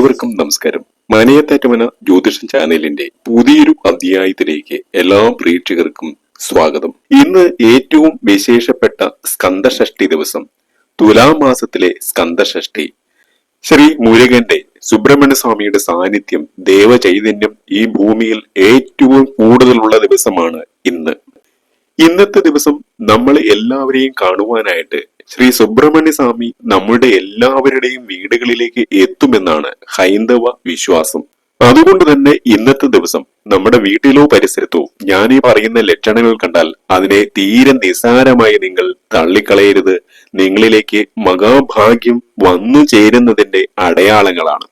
ഏവർക്കും നമസ്കാരം. മാനിയത്താറ്റമന ജ്യോതിഷം ചാനലിന്റെ പുതിയൊരു അധ്യായത്തിലേക്ക് എല്ലാ പ്രേക്ഷകർക്കും സ്വാഗതം. ഇന്ന് ഏറ്റവും വിശേഷപ്പെട്ട സ്കന്ദഷഷ്ടി ദിവസം തുലാം മാസത്തിലെ സ്കന്ദഷഷ്ടി ശ്രീ മുരുകന്റെ സുബ്രഹ്മണ്യ സ്വാമിയുടെ സാന്നിധ്യം ദേവചൈതന്യം ഈ ഭൂമിയിൽ ഏറ്റവും കൂടുതലുള്ള ദിവസമാണ് ഇന്ന്. ഇന്നത്തെ ദിവസം നമ്മൾ എല്ലാവരെയും കാണുവാനായിട്ട് ശ്രീ സുബ്രഹ്മണ്യ സ്വാമി നമ്മുടെ എല്ലാവരുടെയും വീടുകളിലേക്ക് എത്തുമെന്നാണ് ഹൈന്ദവ വിശ്വാസം. അതുകൊണ്ട് തന്നെ ഇന്നത്തെ ദിവസം നമ്മുടെ വീട്ടിലോ പരിസരത്തോ ഞാൻ ഈ പറയുന്ന ലക്ഷണങ്ങൾ കണ്ടാൽ അതിനെ തീരെ നിസാരമായി നിങ്ങൾ തള്ളിക്കളയരുത്. നിങ്ങളിലേക്ക് മഹാഭാഗ്യം വന്നു ചേരുന്നതിന്റെ അടയാളങ്ങളാണ്.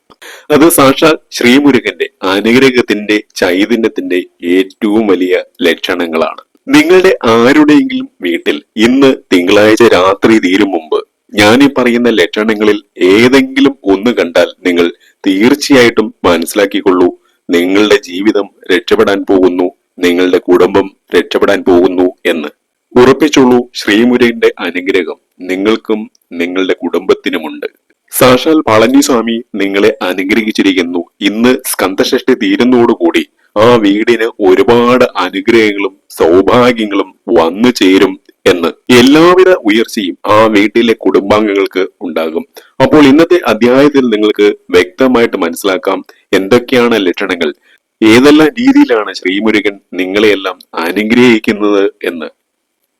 അത് സാക്ഷാൽ ശ്രീമുരുകന്റെ അനുഗ്രഹത്തിന്റെ ചൈതന്യത്തിന്റെ ഏറ്റവും വലിയ ലക്ഷണങ്ങളാണ്. നിങ്ങളുടെ ആരുടെയെങ്കിലും വീട്ടിൽ ഇന്ന് തിങ്കളാഴ്ച രാത്രി തീരും മുമ്പ് ഞാൻ ഈ പറയുന്ന ലക്ഷണങ്ങളിൽ ഏതെങ്കിലും ഒന്ന് കണ്ടാൽ നിങ്ങൾ തീർച്ചയായിട്ടും മനസ്സിലാക്കിക്കൊള്ളൂ. നിങ്ങളുടെ ജീവിതം രക്ഷപ്പെടാൻ പോകുന്നു. നിങ്ങളുടെ കുടുംബം രക്ഷപ്പെടാൻ പോകുന്നു എന്ന്. ഉറപ്പിച്ചുള്ളൂ ശ്രീമുരുകന്റെ അനുഗ്രഹം നിങ്ങൾക്കും നിങ്ങളുടെ കുടുംബത്തിനുമുണ്ട്. സാക്ഷാൽ പളനിസ്വാമി നിങ്ങളെ അനുഗ്രഹിച്ചിരിക്കുന്നു. ഇന്ന് സ്കന്ധഷ്ഠി തീരുന്നതോടുകൂടി ആ വീടിന് ഒരുപാട് അനുഗ്രഹങ്ങളും സൗഭാഗ്യങ്ങളും വന്നു ചേരും എന്ന് എല്ലാവിധ ഉയർച്ചയും ആ വീട്ടിലെ കുടുംബാംഗങ്ങൾക്ക് ഉണ്ടാകും. അപ്പോൾ ഇന്നത്തെ അധ്യായത്തിൽ നിങ്ങൾക്ക് വ്യക്തമായിട്ട് മനസ്സിലാക്കാം എന്തൊക്കെയാണ് ലക്ഷണങ്ങൾ ഏതെല്ലാം രീതിയിലാണ് ശ്രീമുരുകൻ നിങ്ങളെയെല്ലാം അനുഗ്രഹിക്കുന്നത് എന്ന്.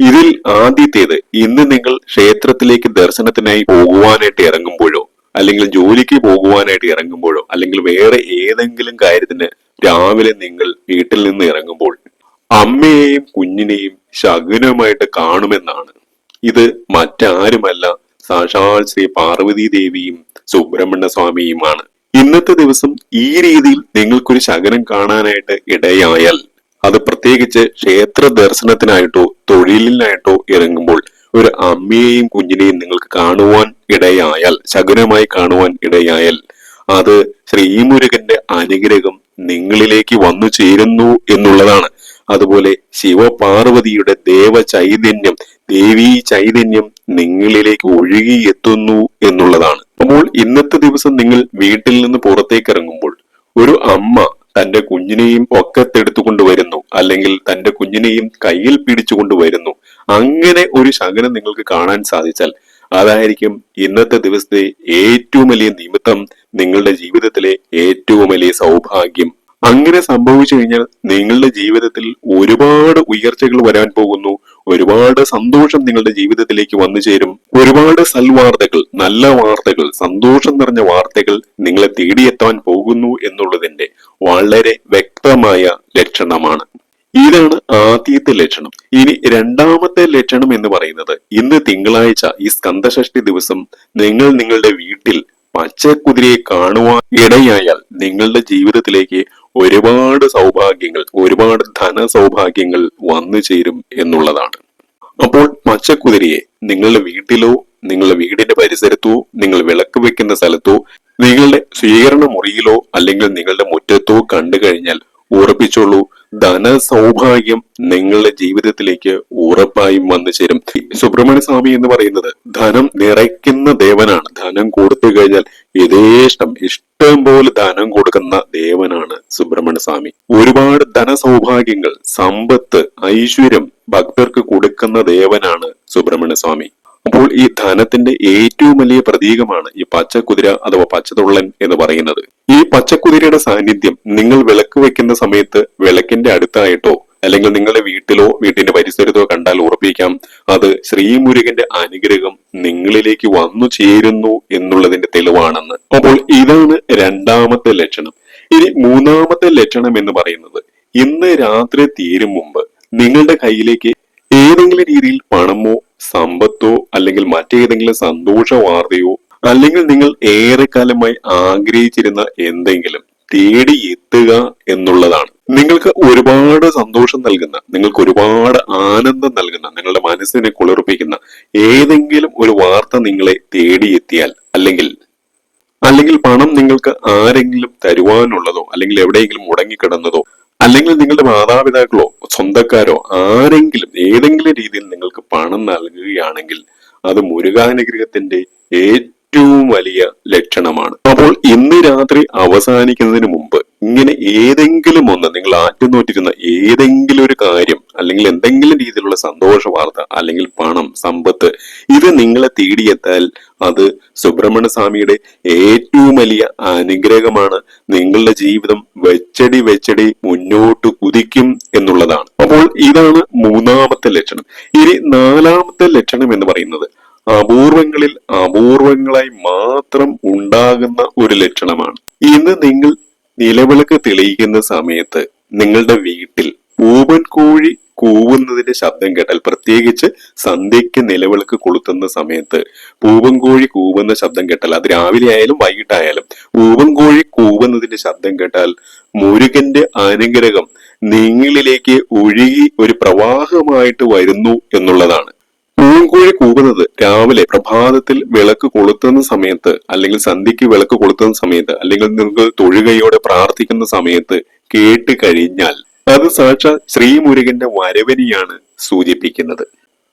ഇതിൽ ആദ്യത്തേത് ഇന്ന് നിങ്ങൾ ക്ഷേത്രത്തിലേക്ക് ദർശനത്തിനായി പോകുവാനായിട്ട് ഇറങ്ങുമ്പോഴോ അല്ലെങ്കിൽ ജോലിക്ക് പോകുവാനായിട്ട് ഇറങ്ങുമ്പോഴോ അല്ലെങ്കിൽ വേറെ ഏതെങ്കിലും കാര്യത്തിന് രാവിലെ നിങ്ങൾ വീട്ടിൽ നിന്ന് ഇറങ്ങുമ്പോൾ അമ്മയെയും കുഞ്ഞിനെയും ശകുനമായിട്ട് കാണുമെന്നാണ്. ഇത് മറ്റാരുമല്ല സാക്ഷാൽ ശ്രീ പാർവതി ദേവിയും സുബ്രഹ്മണ്യ സ്വാമിയുമാണ്. ഇന്നത്തെ ദിവസം ഈ രീതിയിൽ നിങ്ങൾക്കൊരു ശകനം കാണാനായിട്ട് ഇടയായാൽ അത് പ്രത്യേകിച്ച് ക്ഷേത്ര ദർശനത്തിനായിട്ടോ തൊഴിലിനായിട്ടോ ഇറങ്ങുമ്പോൾ ഒരു അമ്മയെയും കുഞ്ഞിനെയും നിങ്ങൾക്ക് കാണുവാൻ ഇടയായാൽ ശകുനമായി കാണുവാൻ ഇടയായാൽ അത് ശ്രീമുരുകന്റെ അനുഗ്രഹം നിങ്ങളിലേക്ക് വന്നു ചേരുന്നു എന്നുള്ളതാണ്. അതുപോലെ ശിവപാർവതിയുടെ ദേവ ചൈതന്യം ദേവീ ചൈതന്യം നിങ്ങളിലേക്ക് ഒഴുകി എത്തുന്നു എന്നുള്ളതാണ്. അപ്പോൾ ഇന്നത്തെ ദിവസം നിങ്ങൾ വീട്ടിൽ നിന്ന് പുറത്തേക്ക് ഇറങ്ങുമ്പോൾ ഒരു അമ്മ തന്റെ കുഞ്ഞിനെയും ഒക്കത്തെടുത്തുകൊണ്ട് വരുന്നു. അല്ലെങ്കിൽ തന്റെ കുഞ്ഞിനെയും കയ്യിൽ പിടിച്ചുകൊണ്ട് വരുന്നു. അങ്ങനെ ഒരു ശകനം നിങ്ങൾക്ക് കാണാൻ സാധിച്ചാൽ അതായിരിക്കും ഇന്നത്തെ ദിവസത്തെ ഏറ്റവും വലിയ നിമിത്തം നിങ്ങളുടെ ജീവിതത്തിലെ ഏറ്റവും വലിയ സൗഭാഗ്യം. അങ്ങനെ സംഭവിച്ചു കഴിഞ്ഞാൽ നിങ്ങളുടെ ജീവിതത്തിൽ ഒരുപാട് ഉയർച്ചകൾ വരാൻ പോകുന്നു. ഒരുപാട് സന്തോഷം നിങ്ങളുടെ ജീവിതത്തിലേക്ക് വന്നു ചേരും. ഒരുപാട് സൽവാർത്തകൾ നല്ല വാർത്തകൾ സന്തോഷം നിറഞ്ഞ വാർത്തകൾ നിങ്ങളെ തേടിയെത്താൻ പോകുന്നു എന്നുള്ളതിന്റെ വളരെ വ്യക്തമായ ലക്ഷണമാണ്. ഇതാണ് ആദ്യത്തെ ലക്ഷണം. ഇനി രണ്ടാമത്തെ ലക്ഷണം എന്ന് പറയുന്നത് ഇന്ന് തിങ്കളാഴ്ച ഈ സ്കന്ദഷഷ്ടി ദിവസം നിങ്ങൾ നിങ്ങളുടെ വീട്ടിൽ പച്ചക്കുതിരയെ കാണുവാൻ ഇടയായാൽ നിങ്ങളുടെ ജീവിതത്തിലേക്ക് ഒരുപാട് സൗഭാഗ്യങ്ങൾ ഒരുപാട് ധന സൗഭാഗ്യങ്ങൾ വന്നു ചേരും എന്നുള്ളതാണ്. അപ്പോൾ പച്ചക്കുതിരയെ നിങ്ങളുടെ വീട്ടിലോ നിങ്ങളുടെ വീടിന്റെ പരിസരത്തോ നിങ്ങൾ വിളക്ക് വെക്കുന്ന സ്ഥലത്തോ നിങ്ങളുടെ സ്വീകരണ മുറിയിലോ അല്ലെങ്കിൽ നിങ്ങളുടെ മുറ്റത്തോ കണ്ടു കഴിഞ്ഞാൽ ഉറപ്പിച്ചോളൂ. ധന സൗഭാഗ്യം നിങ്ങളുടെ ജീവിതത്തിലേക്ക് ഉറപ്പായും വന്നു ചേരും. സുബ്രഹ്മണ്യ സ്വാമി എന്ന് പറയുന്നത് ധനം നിറയ്ക്കുന്ന ദേവനാണ്. ധനം കൊടുത്തു കഴിഞ്ഞാൽ യഥേഷ്ടം ഇഷ്ടം പോലെ ധനം കൊടുക്കുന്ന ദേവനാണ് സുബ്രഹ്മണ്യ സ്വാമി. ഒരുപാട് ധന സൗഭാഗ്യങ്ങൾ സമ്പത്ത് ഐശ്വര്യം ഭക്തർക്ക് കൊടുക്കുന്ന ദേവനാണ് സുബ്രഹ്മണ്യ സ്വാമി. അപ്പോൾ ഈ ധനത്തിന്റെ ഏറ്റവും വലിയ പ്രതീകമാണ് ഈ പച്ചക്കുതിര അഥവാ പച്ചതുള്ളൻ എന്ന് പറയുന്നത്. ഈ പച്ചക്കുതിരയുടെ സാന്നിധ്യം നിങ്ങൾ വിളക്ക് വെക്കുന്ന സമയത്ത് വിളക്കിന്റെ അടുത്തായിട്ടോ അല്ലെങ്കിൽ നിങ്ങളുടെ വീട്ടിലോ വീട്ടിന്റെ പരിസരത്തോ കണ്ടാൽ ഉറപ്പിക്കാം. അത് ശ്രീമുരുകന്റെ അനുഗ്രഹം നിങ്ങളിലേക്ക് വന്നു ചേരുന്നു എന്നുള്ളതിന്റെ തെളിവാണെന്ന്. അപ്പോൾ ഇതാണ് രണ്ടാമത്തെ ലക്ഷണം. ഇനി മൂന്നാമത്തെ ലക്ഷണം എന്ന് പറയുന്നത് ഇന്ന് രാത്രി തീരും മുമ്പ് നിങ്ങളുടെ കയ്യിലേക്ക് ഏതെങ്കിലും രീതിയിൽ പണമോ സമ്പത്തോ അല്ലെങ്കിൽ മറ്റേതെങ്കിലും സന്തോഷ വാർത്തയോ അല്ലെങ്കിൽ നിങ്ങൾ ഏറെക്കാലമായി ആഗ്രഹിച്ചിരുന്ന എന്തെങ്കിലും തേടി എത്തുക എന്നുള്ളതാണ്. നിങ്ങൾക്ക് ഒരുപാട് സന്തോഷം നൽകുന്ന നിങ്ങൾക്ക് ഒരുപാട് ആനന്ദം നൽകുന്ന നിങ്ങളുടെ മനസ്സിനെ കുളിർപ്പിക്കുന്ന ഏതെങ്കിലും ഒരു വാർത്ത നിങ്ങളെ തേടിയെത്തിയാൽ അല്ലെങ്കിൽ അല്ലെങ്കിൽ പണം നിങ്ങൾക്ക് ആരെങ്കിലും തരുവാനുള്ളതോ അല്ലെങ്കിൽ എവിടെയെങ്കിലും മുടങ്ങിക്കിടന്നതോ അല്ലെങ്കിൽ നിങ്ങളുടെ മാതാപിതാക്കളോ സ്വന്തക്കാരോ ആരെങ്കിലും ഏതെങ്കിലും രീതിയിൽ നിങ്ങൾക്ക് പണം നൽകുകയാണെങ്കിൽ അത് മുരുകാനുഗ്രഹത്തിന്റെ വലിയ ലക്ഷണമാണ്. അപ്പോൾ ഇന്ന് രാത്രി അവസാനിക്കുന്നതിന് മുമ്പ് ഇങ്ങനെ ഏതെങ്കിലും ഒന്ന് നിങ്ങൾ ആറ്റുനോറ്റിരുന്ന ഏതെങ്കിലും ഒരു കാര്യം അല്ലെങ്കിൽ എന്തെങ്കിലും രീതിയിലുള്ള സന്തോഷ വാർത്ത അല്ലെങ്കിൽ പണം സമ്പത്ത് ഇത് നിങ്ങളെ തേടിയെത്താൽ അത് സുബ്രഹ്മണ്യ സ്വാമിയുടെ ഏറ്റവും വലിയ അനുഗ്രഹമാണ്. നിങ്ങളുടെ ജീവിതം വെച്ചടി വെച്ചടി മുന്നോട്ട് കുതിക്കും എന്നുള്ളതാണ്. അപ്പോൾ ഇതാണ് മൂന്നാമത്തെ ലക്ഷണം. ഇനി നാലാമത്തെ ലക്ഷണം എന്ന് പറയുന്നത് അപൂർവങ്ങളിൽ അപൂർവങ്ങളായി മാത്രം ഉണ്ടാകുന്ന ഒരു ലക്ഷണമാണ്. ഇന്ന് നിങ്ങൾ നിലവിളക്ക് തെളിയിക്കുന്ന സമയത്ത് നിങ്ങളുടെ വീട്ടിൽ പൂവൻ കോഴി കൂവുന്നതിന്റെ ശബ്ദം കേട്ടാൽ പ്രത്യേകിച്ച് സന്ധ്യയ്ക്ക് നിലവിളക്ക് കൊളുത്തുന്ന സമയത്ത് പൂവൻകോഴി കൂവുന്ന ശബ്ദം കേട്ടാൽ അത് രാവിലെ ആയാലും വൈകിട്ടായാലും പൂവൻകോഴി കൂവുന്നതിന്റെ ശബ്ദം കേട്ടാൽ മുരുകന്റെ അനുഗ്രഹം നിങ്ങളിലേക്ക് ഒഴുകി ഒരു പ്രവാഹമായിട്ട് വരുന്നു എന്നുള്ളതാണ്. പൂങ്കോഴി കൂകുന്നത് രാവിലെ പ്രഭാതത്തിൽ വിളക്ക് കൊളുത്തുന്ന സമയത്ത് അല്ലെങ്കിൽ സന്ധ്യക്ക് വിളക്ക് കൊളുത്തുന്ന സമയത്ത് അല്ലെങ്കിൽ നിങ്ങൾ തൊഴുകയോടെ പ്രാർത്ഥിക്കുന്ന സമയത്ത് കേട്ട് കഴിഞ്ഞാൽ അത് സാക്ഷാൽ ശ്രീമുരുകന്റെ വരവനെയാണ് സൂചിപ്പിക്കുന്നത്.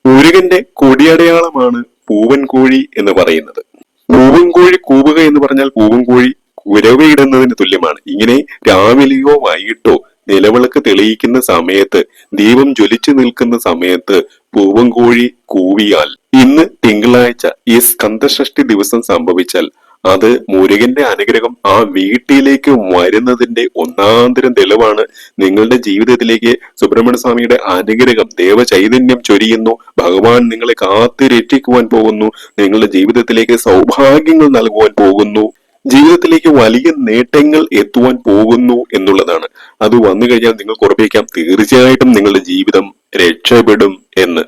മുരുകന്റെ കൊടിയടയാളമാണ് പൂവൻ കോഴി എന്ന് പറയുന്നത്. പൂവൻ കോഴി കൂവുക എന്ന് പറഞ്ഞാൽ പൂവൻ കോഴി കുരവയിടുന്നതിന് തുല്യമാണ്. ഇങ്ങനെ രാവിലെയോ വൈകിട്ടോ നിലവിളക്ക് തെളിയിക്കുന്ന സമയത്ത് ദീപം ജ്വലിച്ചു നിൽക്കുന്ന സമയത്ത് പൂവൻകോഴി കൂവിയാൽ. ഇന്ന് തിങ്കളാഴ്ച ഈ സ്കന്ധഷ്ടി ദിവസം സംഭവിച്ചാൽ അത് മുരുകന്റെ അനുഗ്രഹം ആ വീട്ടിലേക്ക് വരുന്നതിന്റെ ഒന്നാന്തരം തെളിവാണ് നിങ്ങളുടെ ജീവിതത്തിലേക്ക് സുബ്രഹ്മണ്യ സ്വാമിയുടെ അനുഗ്രഹം. ദേവചൈതന്യം ചൊരിയുന്നു. ഭഗവാൻ നിങ്ങളെ കാത്തു രക്ഷിക്കുവാൻ പോകുന്നു. നിങ്ങളുടെ ജീവിതത്തിലേക്ക് സൗഭാഗ്യങ്ങൾ നൽകുവാൻ പോകുന്നു. ജീവിതത്തിലേക്ക് വലിയ നേട്ടങ്ങൾ എത്തുവാൻ പോകുന്നു എന്നുള്ളതാണ്. അത് വന്നു കഴിഞ്ഞാൽ നിങ്ങൾക്ക് ഉറപ്പിക്കാം തീർച്ചയായിട്ടും നിങ്ങളുടെ ജീവിതം രക്ഷപ്പെടും എന്ന്.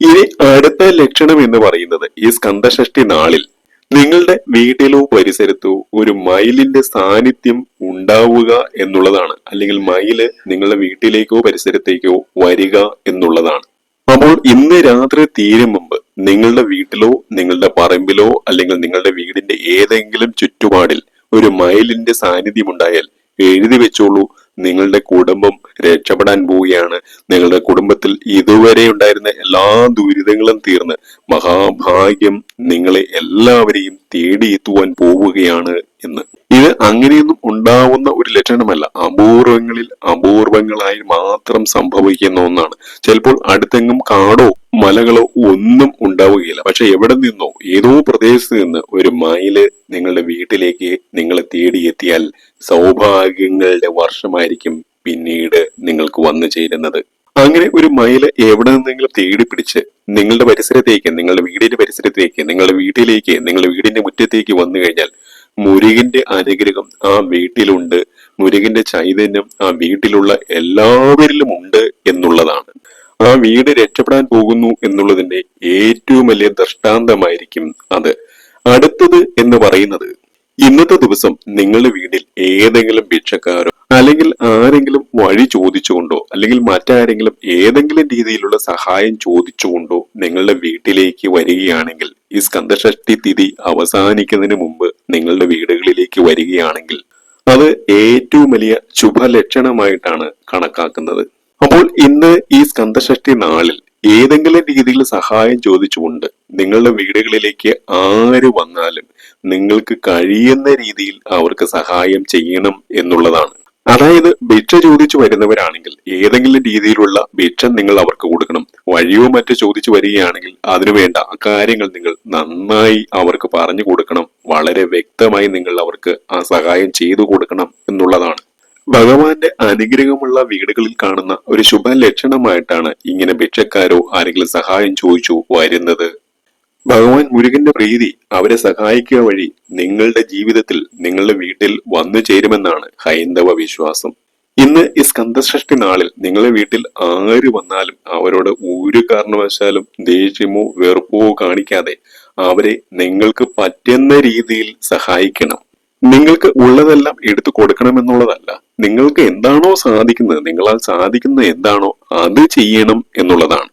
ഇനി അടുത്ത ലക്ഷണം എന്ന് പറയുന്നത് ഈ സ്കന്ധഷ്ടി നാളിൽ നിങ്ങളുടെ വീട്ടിലോ പരിസരത്തോ ഒരു മയിലിന്റെ സാന്നിധ്യം ഉണ്ടാവുക എന്നുള്ളതാണ്. അല്ലെങ്കിൽ മയിൽ നിങ്ങളുടെ വീട്ടിലേക്കോ പരിസരത്തേക്കോ വരിക എന്നുള്ളതാണ്. അപ്പോൾ ഇന്ന് രാത്രി തീരും മുമ്പ് നിങ്ങളുടെ വീട്ടിലോ നിങ്ങളുടെ പറമ്പിലോ അല്ലെങ്കിൽ നിങ്ങളുടെ വീടിന്റെ ഏതെങ്കിലും ചുറ്റുപാടിൽ ഒരു മയിലിന്റെ സാന്നിധ്യം ഉണ്ടായാൽ എഴുതി വെച്ചോളൂ. നിങ്ങളുടെ കുടുംബം രക്ഷപ്പെടാൻ പോവുകയാണ്. നിങ്ങളുടെ കുടുംബത്തിൽ ഇതുവരെ ഉണ്ടായിരുന്ന എല്ലാ ദുരിതങ്ങളും തീർന്ന് മഹാഭാഗ്യം നിങ്ങളെ എല്ലാവരെയും തേടിയെത്തുവാൻ പോവുകയാണ് എന്ന്. ഇത് അങ്ങനെയൊന്നും ഉണ്ടാവുന്ന ഒരു ലക്ഷണമല്ല. അപൂർവങ്ങളിൽ അപൂർവങ്ങളായി മാത്രം സംഭവിക്കുന്ന ഒന്നാണ്. ചിലപ്പോൾ അടുത്തെങ്ങും കാടോ മലകളോ ഒന്നും ഉണ്ടാവുകയില്ല. പക്ഷെ എവിടെ നിന്നോ ഏതോ പ്രദേശത്ത് നിന്ന് ഒരു മയിൽ നിങ്ങളുടെ വീട്ടിലേക്ക് നിങ്ങളെ തേടിയെത്തിയാൽ സൗഭാഗ്യങ്ങളുടെ വർഷമായിരിക്കും പിന്നീട് നിങ്ങൾക്ക് വന്നു ചേരുന്നത്. അങ്ങനെ ഒരു മയിൽ എവിടെ നിന്നെങ്കിലും തേടി പിടിച്ച് നിങ്ങളുടെ പരിസരത്തേക്ക് നിങ്ങളുടെ വീടിന്റെ പരിസരത്തേക്ക് നിങ്ങളുടെ വീട്ടിലേക്ക് നിങ്ങളുടെ വീടിന്റെ മുറ്റത്തേക്ക് വന്നു കഴിഞ്ഞാൽ മുരുകന്റെ അനുഗ്രഹം ആ വീട്ടിലുണ്ട്. മുരുകന്റെ ചൈതന്യം ആ വീട്ടിലുള്ള എല്ലാവരിലും ഉണ്ട് എന്നുള്ളതാണ്. ആ വീട് രക്ഷപ്പെടാൻ പോകുന്നു എന്നുള്ളതിന്റെ ഏറ്റവും വലിയ ദൃഷ്ടാന്തമായിരിക്കും അത്. അടുത്തത് എന്ന് പറയുന്നത് ഇന്നത്തെ ദിവസം നിങ്ങളുടെ വീട്ടിൽ ഏതെങ്കിലും ഭിക്ഷക്കാരോ അല്ലെങ്കിൽ ആരെങ്കിലും വഴി ചോദിച്ചുകൊണ്ടോ അല്ലെങ്കിൽ മറ്റാരെങ്കിലും ഏതെങ്കിലും രീതിയിലുള്ള സഹായം ചോദിച്ചുകൊണ്ടോ നിങ്ങളുടെ വീട്ടിലേക്ക് വരികയാണെങ്കിൽ ഈ സ്കന്ധഷ്ടി തിഥി അവസാനിക്കുന്നതിന് മുമ്പ് നിങ്ങളുടെ വീടുകളിലേക്ക് വരികയാണെങ്കിൽ അത് ഏറ്റവും വലിയ ശുഭലക്ഷണമായിട്ടാണ് കണക്കാക്കുന്നത്. അപ്പോൾ ഇന്ന് ഈ സ്കന്ധഷഷ്ടി നാളിൽ ഏതെങ്കിലും രീതിയിൽ സഹായം ചോദിച്ചുകൊണ്ട് നിങ്ങളുടെ വീടുകളിലേക്ക് ആര് വന്നാലും നിങ്ങൾക്ക് കഴിയുന്ന രീതിയിൽ അവർക്ക് സഹായം ചെയ്യണം എന്നുള്ളതാണ്. അതായത് ഭിക്ഷ ചോദിച്ചു വരുന്നവരാണെങ്കിൽ ഏതെങ്കിലും രീതിയിലുള്ള ഭിക്ഷ നിങ്ങൾ അവർക്ക് കൊടുക്കണം. വഴിയോ മറ്റോ ചോദിച്ചു വരികയാണെങ്കിൽ അതിനുവേണ്ട കാര്യങ്ങൾ നിങ്ങൾ നന്നായി അവർക്ക് പറഞ്ഞു കൊടുക്കണം. വളരെ വ്യക്തമായി നിങ്ങൾ അവർക്ക് ആ സഹായം ചെയ്തു കൊടുക്കണം എന്നുള്ളതാണ്. ഭഗവാന്റെ അനുഗ്രഹമുള്ള വീടുകളിൽ കാണുന്ന ഒരു ശുഭ ലക്ഷണമായിട്ടാണ് ഇങ്ങനെ ഭിക്ഷക്കാരോ ആരെങ്കിലും സഹായം ചോദിച്ചു വരുന്നത്. ഭഗവാൻ മുരുകന്റെ പ്രീതി അവരെ സഹായിക്കുക വഴി നിങ്ങളുടെ ജീവിതത്തിൽ നിങ്ങളുടെ വീട്ടിൽ വന്നു ചേരുമെന്നാണ് ഹൈന്ദവ വിശ്വാസം. ഇന്ന് ഈ സ്കന്ധസൃഷ്ടി നാളിൽ നിങ്ങളുടെ വീട്ടിൽ ആര് വന്നാലും അവരോട് ഒരു കാരണവശാലും ദേഷ്യമോ വെറുപ്പോ കാണിക്കാതെ അവരെ നിങ്ങൾക്ക് പറ്റുന്ന രീതിയിൽ സഹായിക്കണം. നിങ്ങൾക്ക് ഉള്ളതെല്ലാം എടുത്തു കൊടുക്കണമെന്നുള്ളതല്ല. നിങ്ങൾക്ക് എന്താണോ സാധിക്കുന്നത് നിങ്ങളാൽ സാധിക്കുന്ന എന്താണോ അത് ചെയ്യണം എന്നുള്ളതാണ്.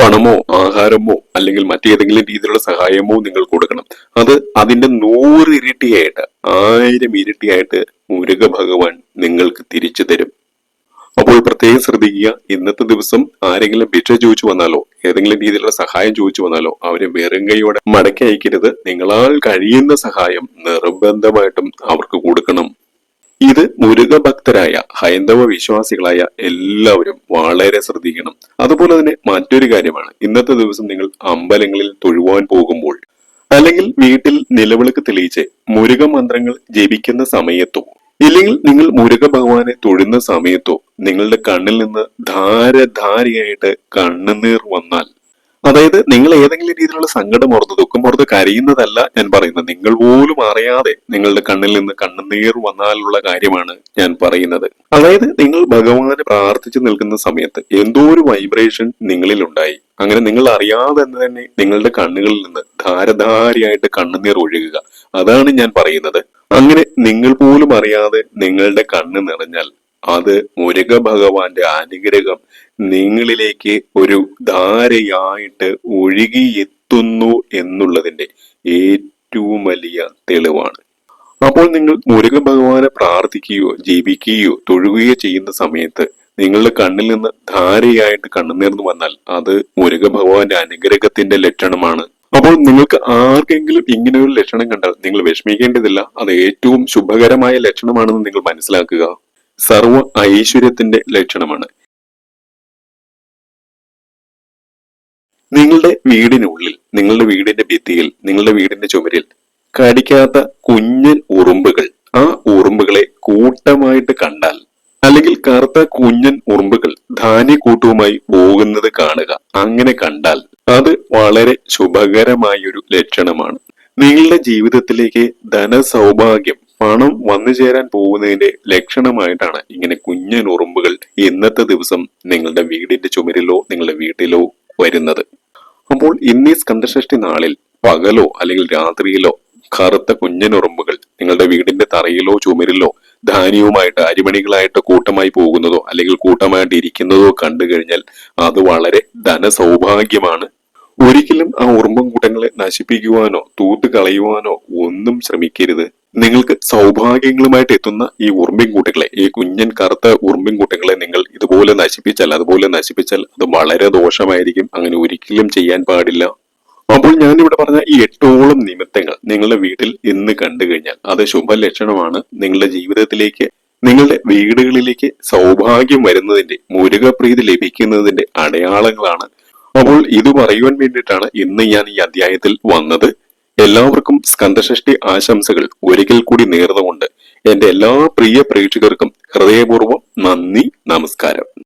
പണമോ ആഹാരമോ അല്ലെങ്കിൽ മറ്റേതെങ്കിലും രീതിയിലുള്ള സഹായമോ നിങ്ങൾ കൊടുക്കണം. അത് അതിന്റെ നൂറ് ഇരട്ടിയായിട്ട് ആയിരം ഇരട്ടിയായിട്ട് മുരുക ഭഗവാൻ നിങ്ങൾക്ക് തിരിച്ചു തരും. അപ്പോൾ പ്രത്യേകം ശ്രദ്ധിക്കുക ഇന്നത്തെ ദിവസം ആരെങ്കിലും ഭിക്ഷ ചോദിച്ചു വന്നാലോ ഏതെങ്കിലും രീതിയിലുള്ള സഹായം ചോദിച്ചു വന്നാലോ അവരെ വെറും കൈയോടെ മടക്കി അയക്കരുത്. നിങ്ങളാൽ കഴിയുന്ന സഹായം നിർബന്ധമായിട്ടും അവർക്ക് കൊടുക്കണം. ഇത് മുരുക ഭക്തരായ ഹൈന്ദവ വിശ്വാസികളായ എല്ലാവരും വളരെ ശ്രദ്ധിക്കണം. അതുപോലെ തന്നെ മറ്റൊരു കാര്യമാണ്. ഇന്നത്തെ ദിവസം നിങ്ങൾ അമ്പലങ്ങളിൽ തൊഴുവാൻ പോകുമ്പോൾ അല്ലെങ്കിൽ വീട്ടിൽ നിലവിളക്ക് തെളിയിച്ച് മുരുക മന്ത്രങ്ങൾ ജപിക്കുന്ന സമയത്തോ ഇല്ലെങ്കിൽ നിങ്ങൾ മുരുക ഭഗവാനെ തൊഴുന്ന സമയത്തോ നിങ്ങളുടെ കണ്ണിൽ നിന്ന് ധാരധാരയായിട്ട് കണ്ണുനീർ വന്നാൽ അതായത് നിങ്ങൾ ഏതെങ്കിലും രീതിയിലുള്ള സങ്കടം ഓർത്ത് ദുഃഖം ഓർത്ത് കരയുന്നതല്ല ഞാൻ പറയുന്നത്. നിങ്ങൾ പോലും അറിയാതെ നിങ്ങളുടെ കണ്ണിൽ നിന്ന് കണ്ണുനീർ വന്നാലുള്ള കാര്യമാണ് ഞാൻ പറയുന്നത്. അതായത് നിങ്ങൾ ഭഗവാനെ പ്രാർത്ഥിച്ചു നിൽക്കുന്ന സമയത്ത് എന്തോ ഒരു വൈബ്രേഷൻ നിങ്ങളിൽ ഉണ്ടായി. അങ്ങനെ നിങ്ങൾ അറിയാതെ തന്നെ നിങ്ങളുടെ കണ്ണുകളിൽ നിന്ന് ധാരധാരിയായിട്ട് കണ്ണുനീർ ഒഴുകുക. അതാണ് ഞാൻ പറയുന്നത്. അങ്ങനെ നിങ്ങൾ പോലും അറിയാതെ നിങ്ങളുടെ കണ്ണ് നിറഞ്ഞാൽ അത് മുരുക ഭഗവാന്റെ അനുഗ്രഹം നിങ്ങളിലേക്ക് ഒരു ധാരയായിട്ട് ഒഴുകിയെത്തുന്നു എന്നുള്ളതിന്റെ ഏറ്റവും വലിയ തെളിവാണ്. അപ്പോൾ നിങ്ങൾ മുരുക ഭഗവാനെ പ്രാർത്ഥിക്കുകയോ ജീവിക്കുകയോ തൊഴുകയോ ചെയ്യുന്ന സമയത്ത് നിങ്ങളുടെ കണ്ണിൽ നിന്ന് ധാരയായിട്ട് കണ്ണുനീർന്ന് വന്നാൽ അത് മുരുക ഭഗവാന്റെ അനുഗ്രഹത്തിന്റെ ലക്ഷണമാണ്. അപ്പോൾ നിങ്ങൾക്ക് ആർക്കെങ്കിലും ഇങ്ങനെ ഒരു ലക്ഷണം കണ്ടാൽ നിങ്ങൾ വിഷമിക്കേണ്ടതില്ല. അത് ഏറ്റവും ശുഭകരമായ ലക്ഷണമാണെന്ന് നിങ്ങൾ മനസ്സിലാക്കുക. സർവ ഐശ്വര്യത്തിന്റെ ലക്ഷണമാണ്. നിങ്ങളുടെ വീടിനുള്ളിൽ നിങ്ങളുടെ വീടിന്റെ ഭിത്തിയിൽ നിങ്ങളുടെ വീടിന്റെ ചുമരിൽ കടിക്കാത്ത കുഞ്ഞൻ ഉറുമ്പുകൾ ആ ഉറുമ്പുകളെ കൂട്ടമായിട്ട് കണ്ടാൽ അല്ലെങ്കിൽ കറുത്ത കുഞ്ഞൻ ഉറുമ്പുകൾ ധാന്യക്കൂട്ടവുമായി പോകുന്നത് കാണുക അങ്ങനെ കണ്ടാൽ അത് വളരെ ശുഭകരമായൊരു ലക്ഷണമാണ്. നിങ്ങളുടെ ജീവിതത്തിലേക്ക് ധനസൗഭാഗ്യം പണം വന്നു ചേരാൻ പോകുന്നതിന്റെ ലക്ഷണമായിട്ടാണ് ഇങ്ങനെ കുഞ്ഞൻ ഉറുമ്പുകൾ ഇന്നത്തെ ദിവസം നിങ്ങളുടെ വീടിന്റെ ചുമരിലോ നിങ്ങളുടെ വീട്ടിലോ വരുന്നത്. അപ്പോൾ ഇന്നീ സ്കന്ധഷ്ടി നാളിൽ പകലോ അല്ലെങ്കിൽ രാത്രിയിലോ കറുത്ത കുഞ്ഞനുറുമ്പുകൾ നിങ്ങളുടെ വീടിന്റെ തറയിലോ ചുമരിലോ ധാന്യവുമായിട്ട് അരിമണികളായിട്ട് കൂട്ടമായി പോകുന്നതോ അല്ലെങ്കിൽ കൂട്ടമായിട്ട് ഇരിക്കുന്നതോ കണ്ടു കഴിഞ്ഞാൽ അത് വളരെ ധനസൗഭാഗ്യമാണ്. ഒരിക്കലും ആ ഉറുമ്പൻ കൂട്ടങ്ങളെ നശിപ്പിക്കുവാനോ തൂത്ത് കളയുവാനോ ഒന്നും ശ്രമിക്കരുത്. നിങ്ങൾക്ക് സൗഭാഗ്യങ്ങളുമായിട്ട് എത്തുന്ന ഈ ഉറുമ്പിൻ കൂട്ടുകളെ ഈ കുഞ്ഞൻ കറുത്ത ഉറുമ്പിൻ കൂട്ടുകളെ നിങ്ങൾ ഇതുപോലെ നശിപ്പിച്ചാൽ അതുപോലെ നശിപ്പിച്ചാൽ അത് വളരെ ദോഷമായിരിക്കും. അങ്ങനെ ഒരിക്കലും ചെയ്യാൻ പാടില്ല. അപ്പോൾ ഞാൻ ഇവിടെ പറഞ്ഞ ഈ എട്ടോളം നിമിത്തങ്ങൾ നിങ്ങളുടെ വീട്ടിൽ ഇന്ന് കണ്ടു കഴിഞ്ഞാൽ അത് ശുഭലക്ഷണമാണ്. നിങ്ങളുടെ ജീവിതത്തിലേക്ക് നിങ്ങളുടെ വീടുകളിലേക്ക് സൗഭാഗ്യം വരുന്നതിന്റെ മുരുകപ്രീതി ലഭിക്കുന്നതിന്റെ അടയാളങ്ങളാണ്. അപ്പോൾ ഇത് പറയുവാൻ വേണ്ടിയിട്ടാണ് ഇന്ന് ഞാൻ ഈ അധ്യായത്തിൽ വന്നത്. എല്ലാവർക്കും സ്കന്ദഷഷ്ടി ആശംസകൾ. ഒരിക്കൽ കൂടി നേർന്നുകൊണ്ട് എന്റെ എല്ലാ പ്രിയ പ്രേക്ഷകർക്കും ഹൃദയപൂർവം നന്ദി നമസ്കാരം.